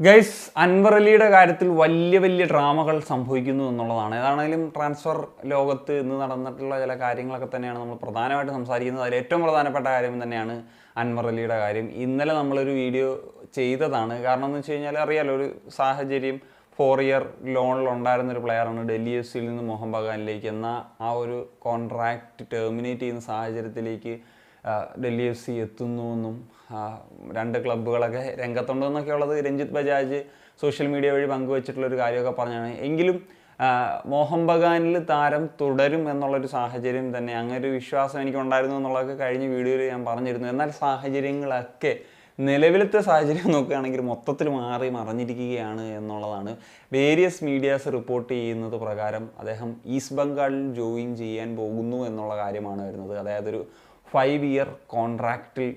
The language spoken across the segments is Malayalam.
ഗൈസ് അൻവർ അലിയുടെ കാര്യത്തിൽ വലിയ വലിയ ഡ്രാമകൾ സംഭവിക്കുന്നു എന്നുള്ളതാണ്. ഏതാണെങ്കിലും ട്രാൻസ്ഫർ ലോകത്ത് ഇന്ന് നടന്നിട്ടുള്ള ചില കാര്യങ്ങളൊക്കെ തന്നെയാണ് നമ്മൾ പ്രധാനമായിട്ട് സംസാരിക്കുന്നത്. അതിൽ ഏറ്റവും പ്രധാനപ്പെട്ട കാര്യം തന്നെയാണ് അൻവർ അലിയുടെ കാര്യം. ഇന്നലെ നമ്മളൊരു വീഡിയോ ചെയ്തതാണ്. കാരണം എന്ന് വെച്ച് കഴിഞ്ഞാൽ അറിയാലോ ഒരു സാഹചര്യം ഫോർ ഇയർ ലോണിൽ ഉണ്ടായിരുന്ന ഒരു പ്ലെയറാണ് ഡൽഹി എഫ് സിയിൽ നിന്ന് മോഹൻ ബഗാനിലേക്ക്. എന്ന ആ ഒരു കോൺട്രാക്റ്റ് ടെർമിനേറ്റ് ചെയ്യുന്ന സാഹചര്യത്തിലേക്ക് ഡൽഹി എഫ് സി എത്തുന്നു എന്നും രണ്ട് ക്ലബ്ബുകളൊക്കെ രംഗത്തുണ്ടെന്നൊക്കെ ഉള്ളത് രഞ്ജിത്ത് ബജാജ് സോഷ്യൽ മീഡിയ വഴി പങ്കുവച്ചിട്ടുള്ളൊരു കാര്യമൊക്കെ പറഞ്ഞാണ്. എങ്കിലും മോഹൻ ബഗാനിൽ താരം തുടരും എന്നുള്ളൊരു സാഹചര്യം തന്നെ അങ്ങനെ ഒരു വിശ്വാസം എനിക്കുണ്ടായിരുന്നു എന്നുള്ളതൊക്കെ കഴിഞ്ഞ വീഡിയോയിൽ ഞാൻ പറഞ്ഞിരുന്നു. എന്നാൽ സാഹചര്യങ്ങളൊക്കെ നിലവിലത്തെ സാഹചര്യം നോക്കുകയാണെങ്കിൽ മൊത്തത്തിൽ മാറി മറിഞ്ഞിരിക്കുകയാണ് എന്നുള്ളതാണ്. വേരിയസ് മീഡിയാസ് റിപ്പോർട്ട് ചെയ്യുന്നത് പ്രകാരം അദ്ദേഹം ഈസ്റ്റ് ബംഗാളിൽ ജോയിൻ ചെയ്യാൻ പോകുന്നു എന്നുള്ള കാര്യമാണ് വരുന്നത്. അതായത് ഒരു ഫൈവ് ഇയർ കോൺട്രാക്റ്റിൽ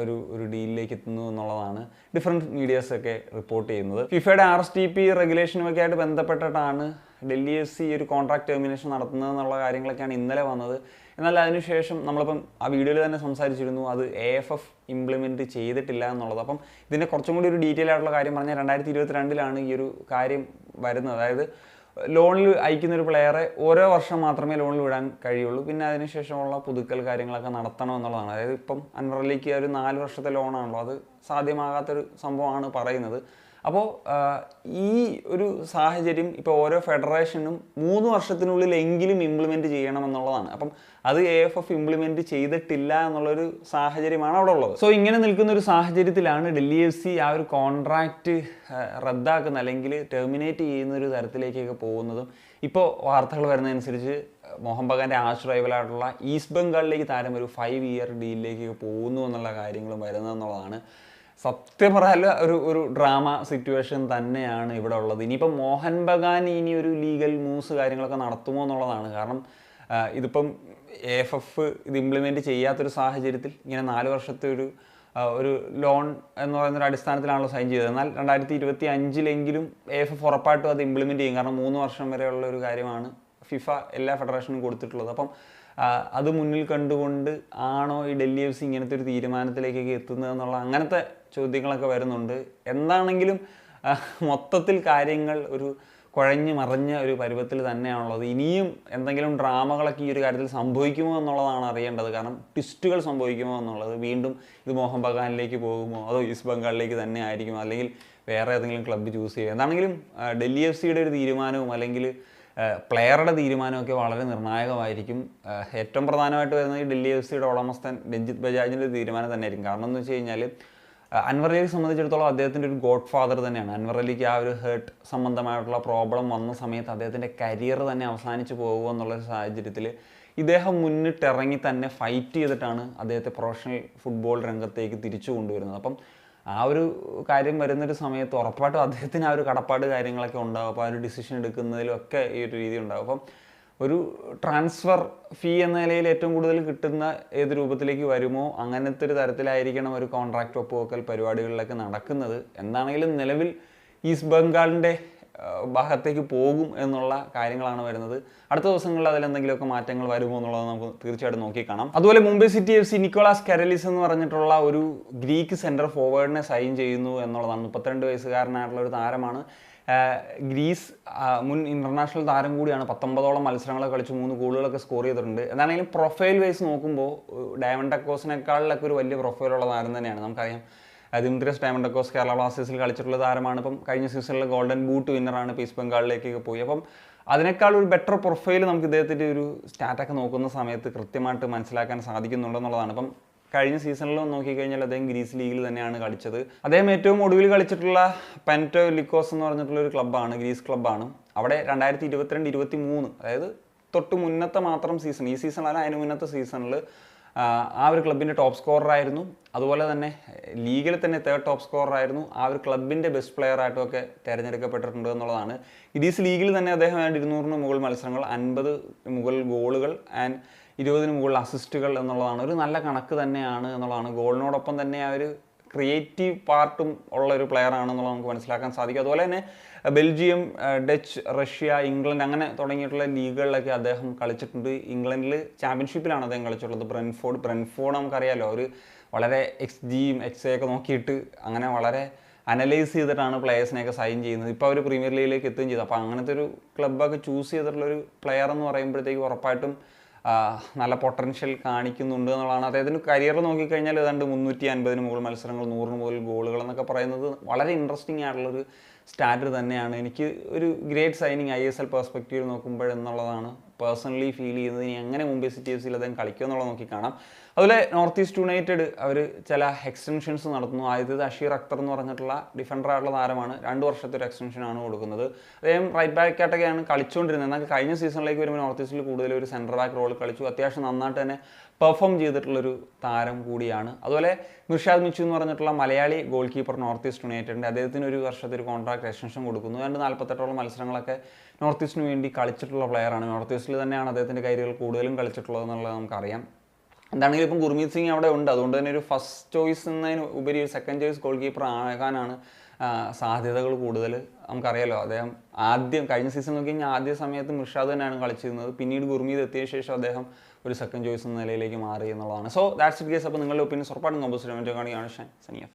ഒരു ഒരു ഡീലിലേക്ക് എത്തുന്നു എന്നുള്ളതാണ് ഡിഫറെന്റ് മീഡിയാസൊക്കെ റിപ്പോർട്ട് ചെയ്യുന്നത്. ഫിഫയുടെ ആർ എസ് ടി പി റെഗുലേഷനുമൊക്കെ ആയിട്ട് ബന്ധപ്പെട്ടിട്ടാണ് ഡൽഹി എഫ് സി ഒരു കോൺട്രാക്ട് ടെർമിനേഷൻ നടത്തുന്നത് എന്നുള്ള കാര്യങ്ങളൊക്കെയാണ് ഇന്നലെ വന്നത്. എന്നാൽ അതിനുശേഷം നമ്മളിപ്പം ആ വീഡിയോയിൽ തന്നെ സംസാരിച്ചിരുന്നു അത് എ എഫ് എഫ് ഇംപ്ലിമെന്റ് ചെയ്തിട്ടില്ല എന്നുള്ളത്. അപ്പം ഇതിന്റെ കുറച്ചും കൂടി ഒരു ഡീറ്റെയിൽ ആയിട്ടുള്ള കാര്യം പറഞ്ഞാൽ രണ്ടായിരത്തി ഇരുപത്തിരണ്ടിലാണ് ഈ ഒരു കാര്യം വരുന്നത്. അതായത് ലോണിൽ അയക്കുന്ന ഒരു പ്ലെയറെ ഓരോ വർഷം മാത്രമേ ലോണിൽ വിടാൻ കഴിയുള്ളൂ. പിന്നെ അതിനുശേഷമുള്ള പുതുക്കൽ കാര്യങ്ങളൊക്കെ നടത്തണം എന്നുള്ളതാണ്. അതായത് ഇപ്പം അൻവറിലേക്ക് ഒരു നാല് വർഷത്തെ ലോണാണല്ലോ അത് സാധ്യമാകാത്തൊരു സംഭവമാണ് പറയുന്നത്. അപ്പോൾ ഈ ഒരു സാഹചര്യം ഇപ്പോൾ ഓരോ ഫെഡറേഷനും മൂന്ന് വർഷത്തിനുള്ളിൽ എങ്കിലും ഇംപ്ലിമെന്റ് ചെയ്യണം എന്നുള്ളതാണ് അപ്പം അത് എ എഫ് എഫ് ഇംപ്ലിമെന്റ് ചെയ്തിട്ടില്ല എന്നുള്ളൊരു സാഹചര്യമാണ് അവിടെ ഉള്ളത്. സോ ഇങ്ങനെ നിൽക്കുന്ന ഒരു സാഹചര്യത്തിലാണ് ഡൽഹി എഫ് സി ആ ഒരു കോൺട്രാക്റ്റ് റദ്ദാക്കുന്ന അല്ലെങ്കിൽ ടെർമിനേറ്റ് ചെയ്യുന്ന ഒരു തരത്തിലേക്കൊക്കെ പോകുന്നതും ഇപ്പോൾ വാർത്തകൾ വരുന്നതനുസരിച്ച് മോഹൻ ബഗാന്റെ ആർച്ച് റൈവലായിട്ടുള്ള ഈസ്റ്റ് ബംഗാളിലേക്ക് താരം ഒരു ഫൈവ് ഇയർ ഡീലിലേക്ക് പോകുന്നു എന്നുള്ള കാര്യങ്ങളും വരുന്നതെന്നുള്ളതാണ് സത്യം പറഞ്ഞാൽ ഒരു ഒരു ഡ്രാമ സിറ്റുവേഷൻ തന്നെയാണ് ഇവിടെ ഉള്ളത്. ഇനിയിപ്പം മോഹൻ ബഗാൻ ഇനി ഒരു ലീഗൽ മൂവ്സ് കാര്യങ്ങളൊക്കെ നടത്തുമോ എന്നുള്ളതാണ്. കാരണം ഇതിപ്പം എഫ് എഫ് ഇത് ഇംപ്ലിമെന്റ് ചെയ്യാത്തൊരു സാഹചര്യത്തിൽ ഇങ്ങനെ നാല് വർഷത്തെ ഒരു ഒരു ലോൺ എന്ന് പറയുന്ന ഒരു അടിസ്ഥാനത്തിലാണല്ലോ സൈൻ ചെയ്തത്. എന്നാൽ രണ്ടായിരത്തി ഇരുപത്തി അഞ്ചിലെങ്കിലും എഫ് എഫ് ഉറപ്പായിട്ടും അത് ഇംപ്ലിമെന്റ് ചെയ്യും. കാരണം മൂന്ന് വർഷം വരെയുള്ള ഒരു കാര്യമാണ് ഫിഫ എല്ലാ ഫെഡറേഷനും കൊടുത്തിട്ടുള്ളത്. അപ്പം അത് മുന്നിൽ കണ്ടുകൊണ്ട് ആണോ ഈ ഡൽഹി എഫ് സി ഇങ്ങനത്തെ ഒരു തീരുമാനത്തിലേക്കൊക്കെ എത്തുന്നത് എന്നുള്ള അങ്ങനത്തെ ചോദ്യങ്ങളൊക്കെ വരുന്നുണ്ട്. എന്താണെങ്കിലും മൊത്തത്തിൽ കാര്യങ്ങൾ ഒരു കുഴഞ്ഞ് മറിഞ്ഞ ഒരു പരുവത്തിൽ തന്നെയാണുള്ളത്. ഇനിയും എന്തെങ്കിലും ഡ്രാമകളൊക്കെ ഈ ഒരു കാര്യത്തിൽ സംഭവിക്കുമോ എന്നുള്ളതാണ് അറിയേണ്ടത്. കാരണം ട്വിസ്റ്റുകൾ സംഭവിക്കുമോ എന്നുള്ളത് വീണ്ടും ഇത് മോഹൻ ബഗാനിലേക്ക് പോകുമോ അതോ ഈസ്റ്റ് ബംഗാളിലേക്ക് തന്നെ ആയിരിക്കുമോ അല്ലെങ്കിൽ വേറെ ഏതെങ്കിലും ക്ലബ്ബ് ചൂസ് ചെയ്യുമോ. എന്താണെങ്കിലും ഡൽഹി എഫ് സിയുടെ ഒരു തീരുമാനവും അല്ലെങ്കിൽ പ്ലെയറുടെ തീരുമാനമൊക്കെ വളരെ നിർണായകമായിരിക്കും. ഏറ്റവും പ്രധാനമായിട്ട് വരുന്നത് ഈ ഡൽഹി എഫ് സിയുടെ ഉടമസ്ഥൻ രഞ്ജിത്ത് ബജാജിന്റെ തീരുമാനം തന്നെയായിരിക്കും. കാരണം എന്ന് വെച്ച് കഴിഞ്ഞാൽ അൻവർ അലിയെ സംബന്ധിച്ചിടത്തോളം അദ്ദേഹത്തിന്റെ ഒരു ഗോഡ് ഫാദർ തന്നെയാണ്. അൻവർ അലിക്ക് ആ ഒരു ഹേർട്ട് സംബന്ധമായിട്ടുള്ള പ്രോബ്ലം വന്ന സമയത്ത് അദ്ദേഹത്തിന്റെ കരിയർ തന്നെ അവസാനിച്ച് പോകുക എന്നുള്ള സാഹചര്യത്തിൽ ഇദ്ദേഹം മുന്നിട്ടിറങ്ങി തന്നെ ഫൈറ്റ് ചെയ്തിട്ടാണ് അദ്ദേഹത്തെ പ്രൊഫഷണൽ ഫുട്ബോൾ രംഗത്തേക്ക് തിരിച്ചു കൊണ്ടുവരുന്നത്. അപ്പം ആ ഒരു കാര്യം വരുന്നൊരു സമയത്ത് ഉറപ്പായിട്ടും അദ്ദേഹത്തിന് ആ ഒരു കടപ്പാട് കാര്യങ്ങളൊക്കെ ഉണ്ടാകും അപ്പോൾ ആ ഒരു ഡിസിഷൻ എടുക്കുന്നതിലൊക്കെ ഈ ഒരു രീതി ഉണ്ടാകും അപ്പം ഒരു ട്രാൻസ്ഫർ ഫീ എന്ന നിലയിൽ ഏറ്റവും കൂടുതൽ കിട്ടുന്ന ഏത് രൂപത്തിലേക്ക് വരുമോ അങ്ങനത്തെ ഒരു തരത്തിലായിരിക്കണം ഒരു കോൺട്രാക്റ്റ് ഒപ്പുവെക്കൽ പരിപാടികളിലൊക്കെ നടക്കുന്നത്. എന്താണെങ്കിലും നിലവിൽ ഈസ്റ്റ് ബംഗാളിന്റെ ഭാഗത്തേക്ക് പോകും എന്നുള്ള കാര്യങ്ങളാണ് വരുന്നത്. അടുത്ത ദിവസങ്ങളിൽ അതിലെന്തെങ്കിലുമൊക്കെ മാറ്റങ്ങൾ വരുമോ എന്നുള്ളത് നമുക്ക് തീർച്ചയായിട്ടും നോക്കി കാണാം. അതുപോലെ Mumbai City F C Nikolaos Karelis എന്ന് പറഞ്ഞിട്ടുള്ള ഒരു ഗ്രീക്ക് സെന്റർ ഫോർവേഡിനെ സൈൻ ചെയ്യുന്നു എന്നുള്ളതാണ്. മുപ്പത്തിരണ്ട് വയസ്സുകാരനായിട്ടുള്ള ഒരു താരമാണ്. ഗ്രീസ് മുൻ ഇന്റർനാഷണൽ താരം കൂടിയാണ്. പത്തൊമ്പതോളം മത്സരങ്ങളൊക്കെ കളിച്ച് മൂന്ന് ഗോളുകളൊക്കെ സ്കോർ ചെയ്തിട്ടുണ്ട്. എന്താണെങ്കിലും പ്രൊഫൈൽ വൈസ് നോക്കുമ്പോൾ ഡയമണ്ട് അക്കോസിനേക്കാളിലൊക്കെ ഒരു വലിയ പ്രൊഫൈലുള്ള താരം തന്നെയാണ്. നമുക്കറിയാം ദിമിത്രിയസ് ഡയമണ്ടക്കോസ് കേരള ബ്ലാസ്റ്റേഴ്സിൽ കളിച്ചിട്ടുള്ള താരമാണ്. ഇപ്പം കഴിഞ്ഞ സീസണിലെ ഗോൾഡൻ ബൂട്ട് വിന്നറാണ് പീസ് ബംഗാളിലേക്കൊക്കെ പോയി. അപ്പം അതിനേക്കാൾ ഒരു ബെറ്റർ പ്രൊഫൈൽ നമുക്ക് ഇദ്ദേഹത്തിന്റെ ഒരു സ്റ്റാറ്റൊക്കെ നോക്കുന്ന സമയത്ത് കൃത്യമായിട്ട് മനസ്സിലാക്കാൻ സാധിക്കുന്നുണ്ടെന്നുള്ളതാണ് അപ്പം കഴിഞ്ഞ സീസണിലും നോക്കിക്കഴിഞ്ഞാൽ അദ്ദേഹം ഗ്രീസ് ലീഗിൽ തന്നെയാണ് കളിച്ചത്. അദ്ദേഹം ഏറ്റവും ഒടുവിൽ കളിച്ചിട്ടുള്ള പെന്റോ ലിക്കോസ് എന്ന് പറഞ്ഞിട്ടുള്ള ഒരു ക്ലബ്ബാണ് ഗ്രീസ് ക്ലബ്ബാണ് അവിടെ രണ്ടായിരത്തി ഇരുപത്തിരണ്ട് ഇരുപത്തി മൂന്ന് അതായത് തൊട്ട് മുന്നത്തെ മാത്രം സീസൺ ഈ സീസണല്ല അതിന് മുന്നത്തെ സീസണിൽ ആ ഒരു ക്ലബിന്റെ ടോപ്പ് സ്കോററായിരുന്നു. അതുപോലെ തന്നെ ലീഗിൽ തന്നെ തേർഡ് ടോപ്പ് സ്കോററായിരുന്നു ആ ഒരു ക്ലബിന്റെ ബെസ്റ്റ് പ്ലെയർ ആയിട്ടും ഒക്കെ തിരഞ്ഞെടുക്കപ്പെട്ടിട്ടുണ്ട് എന്നുള്ളതാണ്. ഇഡീസ് ലീഗിൽ തന്നെ അദ്ദേഹം ഇരുന്നൂറിന് മുകൾ മത്സരങ്ങൾ അൻപത് മുകൾ ഗോളുകൾ ആൻഡ് ഇരുപതിന് മുകളിൽ അസിസ്റ്റുകൾ എന്നുള്ളതാണ്. ഒരു നല്ല കണക്ക് തന്നെയാണ് എന്നുള്ളതാണ്. ഗോളിനോടൊപ്പം തന്നെ ആ ഒരു ക്രിയേറ്റീവ് പാർട്ടും ഉള്ള ഒരു പ്ലെയർ ആണെന്നുള്ളത് നമുക്ക് മനസ്സിലാക്കാൻ സാധിക്കും. അതുപോലെ തന്നെ ബെൽജിയം ഡച്ച് റഷ്യ ഇംഗ്ലണ്ട് അങ്ങനെ തുടങ്ങിയിട്ടുള്ള ലീഗുകളിലൊക്കെ അദ്ദേഹം കളിച്ചിട്ടുണ്ട്. ഇംഗ്ലണ്ടിൽ ചാമ്പ്യൻഷിപ്പിലാണ് അദ്ദേഹം കളിച്ചിട്ടുള്ളത്. ബ്രെൻഫോർഡ് ബ്രെൻഫോർഡ് നമുക്കറിയാലോ ഒരു വളരെ എക്സ് ജിയും എക്സ് ഒക്കെ നോക്കിയിട്ട് അങ്ങനെ വളരെ അനലൈസ് ചെയ്തിട്ടാണ് പ്ലെയേഴ്സിനെയൊക്കെ സൈൻ ചെയ്യുന്നത്. ഇപ്പോൾ അവർ പ്രീമിയർ ലീഗിലേക്ക് എത്തുകയും ചെയ്തു. അപ്പോൾ അങ്ങനത്തെ ഒരു ക്ലബ്ബൊക്കെ ചൂസ് ചെയ്തിട്ടുള്ള ഒരു പ്ലെയർ എന്ന് പറയുമ്പോഴത്തേക്ക് ഉറപ്പായിട്ടും നല്ല പൊട്ടൻഷ്യൽ കാണിക്കുന്നുണ്ട് എന്നുള്ളതാണ്. അദ്ദേഹത്തിന് കരിയർ നോക്കിക്കഴിഞ്ഞാൽ ഏതാണ്ട് മുന്നൂറ്റി അൻപതിന് മുകളിൽ മത്സരങ്ങൾ നൂറിന് മുകളിൽ ഗോളുകൾ എന്നൊക്കെ പറയുന്നത് വളരെ ഇൻട്രസ്റ്റിംഗ് ആയിട്ടുള്ളൊരു സ്റ്റാറ്റർ തന്നെയാണ്. എനിക്ക് ഒരു great signing I S L perspective നോക്കുമ്പോഴെന്നുള്ളതാണ്. Personally feel ചെയ്യുന്നത് ഇനി എങ്ങനെ മുംബൈ സിറ്റി എഫ് സിയിൽ അദ്ദേഹം കളിക്കുമെന്നുള്ളത് നോക്കി കാണാം. അതുപോലെ നോർത്ത് ഈസ്റ്റ് യുണൈറ്റഡ് അവർ ചില എക്സ്റ്റൻഷൻസ് നടത്തുന്നു. ആദ്യത്തേത് അഷീർ അക്തർ എന്ന് പറഞ്ഞിട്ടുള്ള ഡിഫൻഡറായിട്ടുള്ള താരമാണ്. രണ്ട് വർഷത്തെ ഒരു എക്സ്റ്റൻഷനാണ് കൊടുക്കുന്നത്. അദ്ദേഹം റൈറ്റ് ബാക്ക് ആയിട്ടൊക്കെയാണ് കളിച്ചുകൊണ്ടിരുന്നത് എന്നാൽ കഴിഞ്ഞ സീസണിലേക്ക് വരുമ്പോൾ നോർത്ത് ഈസ്റ്റിൽ കൂടുതൽ ഒരു സെന്റർ ബാക്ക് റോൾ കളിച്ചു. അത്യാവശ്യം നന്നായിട്ട് തന്നെ പെർഫോം ചെയ്തിട്ടുള്ളൊരു താരം കൂടിയാണ്. അതുപോലെ മിർഷാദ് മിച്ചു എന്ന് പറഞ്ഞിട്ടുള്ള Malayali goalkeeper north east യുണൈറ്റഡിന്റെ അദ്ദേഹത്തിന് ഒരു വർഷത്തെ ഒരു കോൺട്രാക്ട് എക്സ്റ്റൻഷൻ കൊടുക്കുന്നു. രണ്ട് നാൽപ്പത്തെട്ടോളം മത്സരങ്ങളൊക്കെ നോർത്ത് ഈസ്റ്റിന് വേണ്ടി കളിച്ചിട്ടുള്ള പ്ലെയറാണ് നോർത്ത് ഈസ്റ്റിൽ തന്നെയാണ് അദ്ദേഹത്തിന്റെ കരിയറിൽ കൂടുതലും കളിച്ചിട്ടുള്ളത് എന്നുള്ളത് നമുക്കറിയാം. എന്താണെങ്കിലും ഇപ്പം ഗുർമീത് സിംഗ് അവിടെ ഉണ്ട്. അതുകൊണ്ട് തന്നെ ഒരു ഫസ്റ്റ് ചോയ്സ് എന്നതിന് ഉപരി ഒരു സെക്കൻഡ് ചോയ്സ് ഗോൾ കീപ്പർ ആകാനാണ് സാധ്യതകൾ കൂടുതൽ. നമുക്കറിയാലോ അദ്ദേഹം ആദ്യം കഴിഞ്ഞ സീസൺ നോക്കി കഴിഞ്ഞാൽ ആദ്യ സമയത്ത് മിർഷാദ് തന്നെയാണ് കളിച്ചിരുന്നത്. പിന്നീട് ഗുർമീത് എത്തിയ ശേഷം അദ്ദേഹം ഒരു സെക്കൻഡ് ചോയ്സ് എന്ന നിലയിലേക്ക് മാറി എന്നുള്ളതാണ്. സോ ദാറ്റ്സ് ഇറ്റ് കേസ് അപ്പോൾ നിങ്ങളുടെ ഒപ്പീനിയൻ ഉറപ്പായിട്ടും കമ്പോസിറ്റ് കാണുകയാണ് സനിയ.